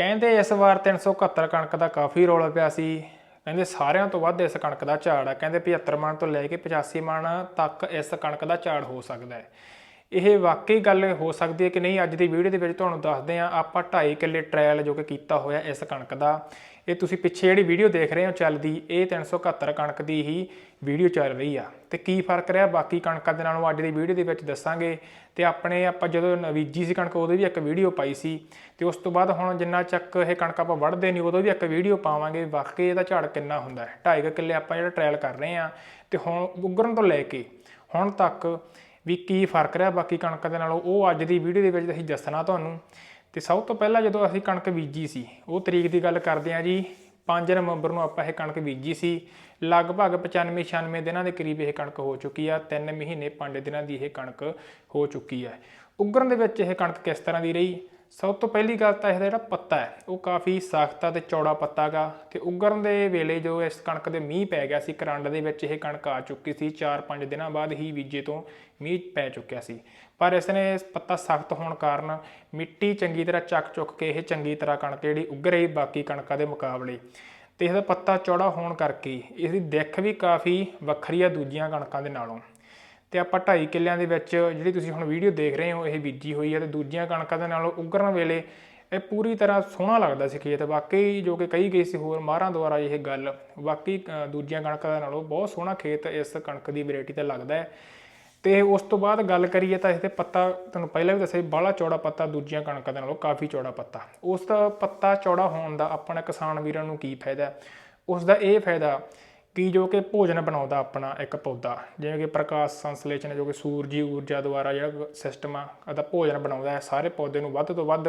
ਕਹਿੰਦੇ ਇਸ ਵਾਰ 371 ਕਣਕ ਦਾ ਕਾਫੀ ਰੌਲਾ ਪਿਆ ਸੀ। ਕਹਿੰਦੇ ਸਾਰਿਆਂ ਤੋਂ ਵੱਧ ਇਸ ਕਣਕ ਦਾ ਝਾੜ ਆ। ਕਹਿੰਦੇ 75 ਮਣ ਤੋਂ ਲੈ ਕੇ 85 ਮਣ ਤੱਕ ਇਸ ਕਣਕ ਦਾ ਝਾੜ ਹੋ ਸਕਦਾ ਹੈ। ਇਹ ਵਾਕਈ ਗੱਲ ਹੋ ਸਕਦੀ ਹੈ ਕਿ ਨਹੀਂ? ਅੱਜ ਦੀ ਵੀਡੀਓ ਦੇ ਵਿੱਚ ਤੁਹਾਨੂੰ ਦੱਸਦੇ ਆ ਆਪਾਂ 2.5 ਕਿੱਲੇ ਟ੍ਰਾਇਲ ਜੋ ਕਿ ਕੀਤਾ ਹੋਇਆ ਇਸ ਕਣਕ ਦਾ। ਇਹ ਤੁਸੀਂ ਪਿੱਛੇ ਜਿਹੜੀ ਵੀਡੀਓ ਦੇਖ ਰਹੇ ਹੋ ਚੱਲਦੀ, ਇਹ 371 ਕਣਕ ਦੀ ਹੀ ਵੀਡੀਓ ਚੱਲ ਰਹੀ ਆ। ਤੇ ਕੀ ਫ਼ਰਕ ਰਿਹਾ? ਬਾਕੀ ਕਣਕਾਂ ਦੇ ਨਾਲੋਂ ਅੱਜ ਦੀ ਵੀਡੀਓ ਦੇ ਵਿੱਚ ਦੱਸਾਂਗੇ। ਤੇ ਆਪਣੇ ਆਪਾਂ ਜਦੋਂ ਨਵੀਜੀ ਸੀ ਕਣਕ, ਉਦੋਂ ਵੀ ਇੱਕ ਵੀਡੀਓ ਪਾਈ ਸੀ। ਤੇ ਉਸ ਤੋਂ ਬਾਅਦ ਹੁਣ ਜਿੰਨਾ ਚੱਕ ਇਹ ਕਣਕ ਆਪਾਂ ਵੜਦੇ ਨਹੀਂ, ਉਦੋਂ ਵੀ ਇੱਕ ਵੀਡੀਓ ਪਾਵਾਂਗੇ। ਵਾਕਈ ਇਹਦਾ ਝਾੜ ਕਿੰਨਾ ਹੁੰਦਾ ਹੈ? 2.5 ਕਿੱਲੇ ਆਪਾਂ ਜਿਹੜਾ ਟ੍ਰਾਇਲ ਕਰ ਰਹੇ ਆ ਤੇ ਹੁਣ ਉਗਰਨ ਤੋਂ ਲੈ ਕੇ ਹੁਣ ਤੱਕ ਵੀ ਕੀ ਫ਼ਰਕ ਰਿਹਾ ਬਾਕੀ ਕਣਕ ਦੇ ਨਾਲੋਂ? ਉਹ ਅੱਜ ਦੀ ਵੀਡੀਓ ਦੇ ਵਿੱਚ ਅਸੀਂ ਦੱਸਣਾ ਤੁਹਾਨੂੰ। ਤੇ ਸਭ ਤੋਂ ਪਹਿਲਾਂ ਜਦੋਂ ਅਸੀਂ ਕਣਕ ਬੀਜੀ ਸੀ, ਉਹ ਤਰੀਕ ਦੀ ਗੱਲ ਕਰਦੇ ਆ ਜੀ 5 ਨਵੰਬਰ ਨੂੰ ਆਪਾਂ ਇਹ ਕਣਕ ਬੀਜੀ ਸੀ। ਲਗਭਗ 95 96 ਦਿਨਾਂ ਦੇ ਕਰੀਬ ਇਹ ਕਣਕ ਹੋ ਚੁੱਕੀ ਆ 3 ਮਹੀਨੇ 5 ਦਿਨਾਂ ਦੀ ਇਹ ਕਣਕ ਹੋ ਚੁੱਕੀ ਹੈ ਉਗਰਨ ਦੇ ਵਿੱਚ ਇਹ ਕਣਕ ਕਿਸ ਤਰ੍ਹਾਂ ਦੀ ਰਹੀ? ਸਭ ਤੋਂ ਪਹਿਲੀ ਗੱਲ ਤਾਂ ਇਹਦਾ ਜਿਹੜਾ ਪੱਤਾ ਹੈ, ਉਹ ਕਾਫੀ ਸਖਤ ਆ ਤੇ ਚੌੜਾ ਪੱਤਾ ਗਾ। ਤੇ ਉਗਰਨ ਦੇ ਵੇਲੇ ਜੋ ਇਸ ਕਣਕ ਦੇ ਮੀਂਹ ਪੈ ਗਿਆ ਸੀ, ਕਰੰਡ ਦੇ ਵਿੱਚ ਇਹ ਕਣਕ ਆ ਚੁੱਕੀ ਸੀ 4-5 ਦਿਨਾਂ ਬਾਅਦ ਹੀ ਬੀਜੇ ਤੋਂ ਮੀਂਹ ਪੈ ਚੁੱਕਿਆ ਸੀ। ਪਰ ਇਸ ਨੇ ਪੱਤਾ ਸਖਤ ਹੋਣ ਕਾਰਨ ਮਿੱਟੀ ਚੰਗੀ ਤਰ੍ਹਾਂ ਚੱਕ ਚੁੱਕ ਕੇ ਇਹ ਚੰਗੀ ਤਰ੍ਹਾਂ ਕਣਕ ਜਿਹੜੀ ਉੱਗ ਰਹੀ ਬਾਕੀ ਕਣਕਾਂ ਦੇ ਮੁਕਾਬਲੇ। ਤੇ ਇਹਦਾ ਪੱਤਾ ਚੌੜਾ ਹੋਣ ਕਰਕੇ ਇਸ ਦੀ ਦਿੱਖ ਵੀ ਕਾਫੀ ਵੱਖਰੀ ਆ ਦੂਜੀਆਂ ਕਣਕਾਂ ਦੇ ਨਾਲੋਂ। ਤੇ ਆਪਾਂ 2.5 ਕਿੱਲਿਆਂ ਦੇ ਵਿੱਚ ਜਿਹੜੀ ਤੁਸੀਂ ਹੁਣ ਵੀਡੀਓ ਦੇਖ ਰਹੇ ਹੋ, ਇਹ ਬੀਜੀ ਹੋਈ ਹੈ ਤੇ ਦੂਜੀਆਂ ਕਣਕਾਂ ਦੇ ਨਾਲੋਂ ਉਗਰਨ ਵੇਲੇ ਇਹ ਪੂਰੀ ਤਰ੍ਹਾਂ ਸੋਹਣਾ ਲੱਗਦਾ ਸੀ ਖੇਤ। ਵਾਕਈ ਜੋ ਕਿ ਕਹੀ ਗਈ ਸੀ ਹੋਰ ਮਾਹਰਾਂ ਦੁਆਰਾ ਇਹ ਗੱਲ ਵਾਕਈ ਦੂਜੀਆਂ ਕਣਕਾਂ ਦੇ ਨਾਲੋਂ ਬਹੁਤ ਸੋਹਣਾ ਖੇਤ ਇਸ ਕਣਕ ਦੀ ਵੈਰਾਈਟੀ ਤੇ ਲੱਗਦਾ ਹੈ। ਤੇ ਉਸ ਤੋਂ ਬਾਅਦ ਗੱਲ ਕਰੀਏ ਤਾਂ ਇਹਦੇ ਪੱਤਾ, ਤੁਹਾਨੂੰ ਪਹਿਲਾਂ ਵੀ ਦੱਸਿਆ ਸੀ, ਬਾਹਲਾ ਚੌੜਾ ਪੱਤਾ ਦੂਜੀਆਂ ਕਣਕਾਂ ਦੇ ਨਾਲੋਂ ਕਾਫੀ ਚੌੜਾ ਪੱਤਾ। ਉਸ ਦਾ ਪੱਤਾ ਚੌੜਾ ਹੋਣ ਦਾ ਆਪਣੇ ਕਿਸਾਨ ਵੀਰਾਂ ਨੂੰ ਕੀ ਫਾਇਦਾ? ਹੈ? ਉਸ ਦਾ ਇਹ ਫਾਇਦਾ ਕੀ ਜੋ ਕਿ ਭੋਜਨ ਬਣਾਉਂਦਾ ਆਪਣਾ ਇੱਕ ਪੌਦਾ, ਜਿਵੇਂ ਕਿ ਪ੍ਰਕਾਸ਼ ਸੰਸਲੇਸ਼ਣ, ਜੋ ਕਿ ਸੂਰਜੀ ਊਰਜਾ ਦੁਆਰਾ ਜਿਹੜਾ ਸਿਸਟਮ ਆ ਉਹਦਾ ਭੋਜਨ ਬਣਾਉਂਦਾ ਹੈ। ਸਾਰੇ ਪੌਦੇ ਨੂੰ ਵੱਧ ਤੋਂ ਵੱਧ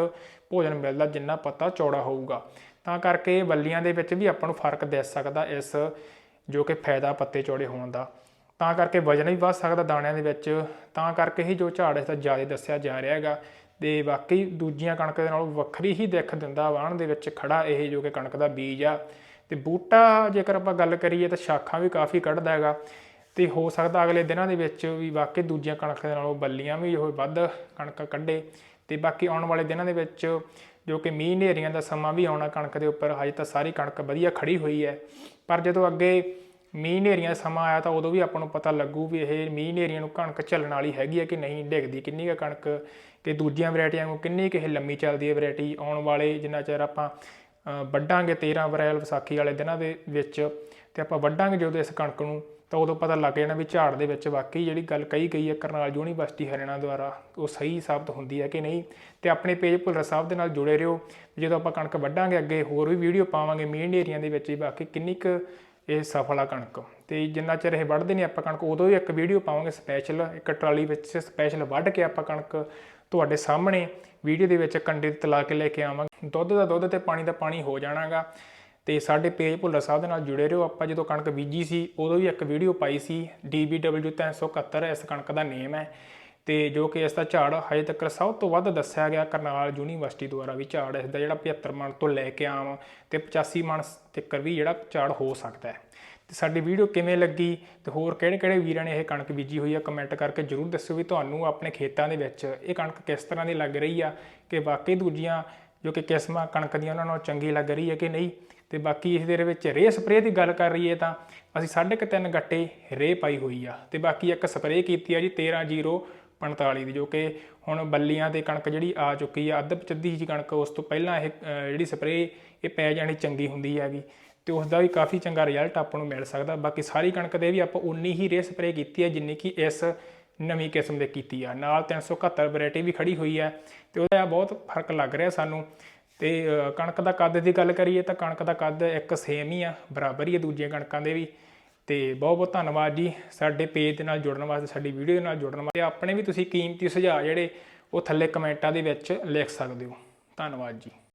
ਭੋਜਨ ਮਿਲਦਾ ਜਿੰਨਾ ਪੱਤਾ ਚੌੜਾ ਹੋਊਗਾ। ਤਾਂ ਕਰਕੇ ਇਹ ਬੱਲੀਆਂ ਦੇ ਵਿੱਚ ਵੀ ਆਪਾਂ ਨੂੰ ਫ਼ਰਕ ਦਿਸ ਸਕਦਾ ਇਸ ਜੋ ਕਿ ਫਾਇਦਾ ਪੱਤੇ ਚੌੜੇ ਹੋਣ ਦਾ। ਤਾਂ ਕਰਕੇ ਵਜਨ ਵੀ ਵੱਧ ਸਕਦਾ ਦਾਣਿਆਂ ਦੇ ਵਿੱਚ। ਤਾਂ ਕਰਕੇ ਹੀ ਜੋ ਝਾੜ ਇਸ ਦਾ ਜ਼ਿਆਦਾ ਦੱਸਿਆ ਜਾ ਰਿਹਾ ਹੈਗਾ। ਤੇ ਬਾਕੀ ਦੂਜੀਆਂ ਕਣਕ ਦੇ ਨਾਲੋਂ ਵੱਖਰੀ ਹੀ ਦਿੱਖ ਦਿੰਦਾ ਵਾਹਣ ਦੇ ਵਿੱਚ ਖੜਾ ਇਹ ਜੋ ਕਿ ਕਣਕ ਦਾ ਬੀਜ ਆ। ਤੇ ਬੂਟਾ ਜੇਕਰ ਆਪਾਂ ਗੱਲ ਕਰੀਏ ਤਾਂ ਸ਼ਾਖਾਂ ਵੀ ਕਾਫੀ ਕੱਢਦਾ ਹੈਗਾ ਤੇ ਹੋ ਸਕਦਾ ਅਗਲੇ ਦਿਨਾਂ ਦੇ ਵਿੱਚ ਵੀ ਵਾਕਈ ਦੂਜੀਆਂ ਕਣਕ ਦੇ ਨਾਲੋਂ ਬੱਲੀਆਂ ਵੀ ਉਹ ਵੱਧ ਕਣਕ ਕੱਢੇ ਤੇ ਬਾਕੀ ਆਉਣ ਵਾਲੇ ਦਿਨਾਂ ਦੇ ਵਿੱਚ ਜੋ ਕਿ ਮੀਂਹ ਹਨੇਰੀਆਂ ਦਾ ਸਮਾਂ ਵੀ ਆਉਣਾ ਕਣਕ ਦੇ ਉੱਪਰ, ਹਜੇ ਤਾਂ ਸਾਰੀ ਕਣਕ ਵਧੀਆ ਖੜੀ ਹੋਈ ਹੈ। ਪਰ ਜਦੋਂ ਅੱਗੇ ਮੀਂਹ ਹਨੇਰੀਆਂ ਦਾ ਸਮਾਂ ਆਇਆ ਤਾਂ ਉਦੋਂ ਵੀ ਆਪਾਂ ਨੂੰ ਪਤਾ ਲੱਗੂ ਵੀ ਇਹ ਮੀਂਹ ਹਨੇਰੀਆਂ ਨੂੰ ਕਣਕ ਝੱਲਣ ਵਾਲੀ ਹੈਗੀ ਹੈ ਕਿ ਨਹੀਂ, ਡਿੱਗਦੀ ਕਿੰਨੀ ਕੁ ਕਣਕ ਤੇ ਦੂਜੀਆਂ ਵੈਰਾਈਟੀਆਂ ਨੂੰ ਕਿੰਨੀ ਕੁ ਇਹ ਲੰਮੀ ਚੱਲਦੀ ਹੈ ਵੈਰਾਈਟੀ ਆਉਣ ਵਾਲੇ ਜਿੰਨਾ ਚਿਰ ਆਪਾਂ ਵੱਢਾਂਗੇ 13 ਅਪ੍ਰੈਲ ਵਿਸਾਖੀ ਵਾਲੇ ਦਿਨਾਂ ਦੇ ਵਿੱਚ ਤੇ ਆਪਾਂ ਵੱਢਾਂਗੇ ਜਦੋਂ ਇਸ ਕਣਕ ਨੂੰ, ਤਾਂ ਉਦੋਂ ਪਤਾ ਲੱਗ ਜਾਣਾ ਵੀ ਝਾੜ ਦੇ ਵਿੱਚ ਵਾਕਈ ਜਿਹੜੀ ਗੱਲ ਕਹੀ ਗਈ ਹੈ ਕਰਨਾਲ ਯੂਨੀਵਰਸਿਟੀ ਹਰਿਆਣਾ ਦੁਆਰਾ, ਉਹ ਸਹੀ ਸਾਬਤ ਹੁੰਦੀ ਹੈ ਕਿ ਨਹੀਂ? ਤੇ ਆਪਣੇ ਪੇਜ ਭੁੱਲਰ ਸਾਹਿਬ ਦੇ ਨਾਲ ਜੁੜੇ ਰਹੋ। ਜਦੋਂ ਆਪਾਂ ਕਣਕ ਵੱਢਾਂਗੇ ਅੱਗੇ ਹੋਰ ਵੀ ਵੀਡੀਓ ਪਾਵਾਂਗੇ, ਮੇਨ ਹਨੇਰੀਆਂ ਦੇ ਵਿੱਚ ਵੀ ਬਾਕੀ ਕਿੰਨੀ ਕੁ ਇਹ ਸਫਲ ਆ ਕਣਕ। ਤੇ ਜਿੰਨਾ ਚਿਰ ਇਹ ਵੱਢਦੇ ਨਹੀਂ ਆਪਾਂ ਕਣਕ, ਉਦੋਂ ਵੀ ਇੱਕ ਵੀਡੀਓ ਪਾਵਾਂਗੇ ਸਪੈਸ਼ਲ ਇੱਕ ਟਰਾਲੀ ਵਿੱਚ ਸਪੈਸ਼ਲ ਵੱਢ ਕੇ ਆਪਾਂ ਕਣਕ ਤੁਹਾਡੇ ਸਾਹਮਣੇ। ਵੀਡੀਓ ਦੇ ਵਿੱਚ ਕੰਡੇ ਤੇ ਤਲਾ ਕੇ ਲੈ ਕੇ ਆਵਾਂਗੇ। ਦੁੱਧ ਦਾ ਦੁੱਧ ਤੇ ਪਾਣੀ ਦਾ ਪਾਣੀ ਹੋ ਜਾਣਾਗਾ। ਤੇ ਸਾਡੇ ਪੇਜ ਭੁੱਲਰ ਸਾਹਿਬ ਦੇ ਨਾਲ ਜੁੜੇ ਰਹੋ ਆਪਾਂ। ਜਦੋਂ ਕਣਕ ਬੀਜੀ ਸੀ, ਉਦੋਂ ਵੀ ਇੱਕ ਵੀਡੀਓ ਪਾਈ ਸੀ। DBW 371 ਇਸ ਕਣਕ ਦਾ ਨੇਮ ਹੈ। ਤੇ ਜੋ ਕਿ ਇਸ ਦਾ ਝਾੜ ਹਜੇ ਤੱਕ ਸਭ ਤੋਂ ਵੱਧ ਦੱਸਿਆ ਗਿਆ ਕਰਨਾਲ ਯੂਨੀਵਰਸਿਟੀ ਦੁਆਰਾ ਵੀ ਝਾੜ ਇਸ ਦਾ ਜਿਹੜਾ 75 ਮਣ ਤੋਂ ਲੈ ਕੇ ਆਮ ਤੇ 85 ਮਣ ਤੱਕ ਵੀ ਜਿਹੜਾ ਝਾੜ ਹੋ ਸਕਦਾ ਹੈ। ਤੇ ਸਾਡੀ ਵੀਡੀਓ ਕਿਵੇਂ ਲੱਗੀ ਤੇ ਹੋਰ ਕਿਹੜੇ ਕਿਹੜੇ ਵੀਰਾਂ ਨੇ ਇਹ ਕਣਕ ਬੀਜੀ ਹੋਈ ਆ ਕਮੈਂਟ ਕਰਕੇ ਜਰੂਰ ਦੱਸਿਓ ਵੀ ਤੁਹਾਨੂੰ ਆਪਣੇ ਖੇਤਾਂ ਦੇ ਵਿੱਚ ਇਹ ਕਣਕ ਕਿਸ ਤਰ੍ਹਾਂ ਦੀ ਲੱਗ ਰਹੀ ਆ ਕਿ ਵਾਕਈ ਦੂਜੀਆਂ ਜੋ ਕਿ ਕਿਸਮਾਂ ਕਣਕ ਦੀਆਂ ਉਹਨਾਂ ਨਾਲੋਂ ਚੰਗੀ ਲੱਗ ਰਹੀ ਹੈ ਕਿ ਨਹੀਂ? ਤੇ ਬਾਕੀ ਇਸ ਦੇ ਵਿੱਚ ਰੇ ਸਪਰੇਅ ਦੀ ਗੱਲ ਕਰ ਰਹੀਏ ਤਾਂ ਅਸੀਂ ਸਾਢੇ ਕੁ ਤਿੰਨ ਗੱਟੇ ਰੇ ਪਾਈ ਹੋਈ ਆ ਤੇ ਬਾਕੀ ਇੱਕ ਸਪਰੇਅ ਕੀਤੀ ਆ ਜੀ 13045 ਦੀ, ਜੋ ਕਿ ਹੁਣ ਬੱਲੀਆਂ ਤੇ ਕਣਕ ਜਿਹੜੀ ਆ ਚੁੱਕੀ ਆ, ਅੱਧ ਪਚੱਦੀ ਜੀ ਕਣਕ, ਉਸ ਤੋਂ ਪਹਿਲਾਂ ਇਹ ਜਿਹੜੀ ਸਪਰੇਅ, ਇਹ ਪੈ ਜਾਣੀ ਚੰਗੀ ਹੁੰਦੀ ਹੈਗੀ ਤੇ ਉਸ ਦਾ ਵੀ ਕਾਫੀ ਚੰਗਾ ਰਿਜ਼ਲਟ ਆਪਾਂ ਨੂੰ ਮਿਲ ਸਕਦਾ। ਬਾਕੀ ਸਾਰੀ ਕਣਕ ਦੇ ਵੀ ਆਪਾਂ ਉਨੀ ਹੀ ਰੇ ਸਪਰੇਅ ਕੀਤੀ ਹੈ ਜਿੰਨੀ ਕਿ ਇਸ ਨਵੀਂ ਕਿਸਮ ਦੇ ਕੀਤੀ ਆ। ਨਾਲ 371 ਵੈਰਾਈਟੀ ਵੀ ਖੜੀ ਹੋਈ ਹੈ ਤੇ ਉਹਦਾ ਬਹੁਤ ਫ਼ਰਕ ਲੱਗ ਰਿਹਾ ਸਾਨੂੰ ਤੇ ਕਣਕ ਦਾ ਕੱਦ ਦੀ ਗੱਲ ਕਰੀਏ ਤਾਂ ਕਣਕ ਦਾ ਕੱਦ ਇੱਕ ਸੇਮ ਹੀ ਆ, ਬਰਾਬਰ ਹੀ ਆ ਦੂਜੀਆਂ ਕਣਕਾਂ ਦੇ ਵੀ। ਤੇ ਬਹੁਤ ਬਹੁਤ ਧੰਨਵਾਦ ਜੀ ਸਾਡੇ ਪੇਜ ਦੇ ਨਾਲ ਜੁੜਨ ਵਾਸਤੇ, ਸਾਡੀ ਵੀਡੀਓ ਦੇ ਨਾਲ ਜੁੜਨ ਵਾਸਤੇ। ਆਪਣੇ ਵੀ ਤੁਸੀਂ ਕੀਮਤੀ ਸੁਝਾਅ ਜਿਹੜੇ ਉਹ ਥੱਲੇ ਕਮੈਂਟਾਂ ਦੇ ਵਿੱਚ ਲਿਖ ਸਕਦੇ ਹੋ। ਧੰਨਵਾਦ ਜੀ।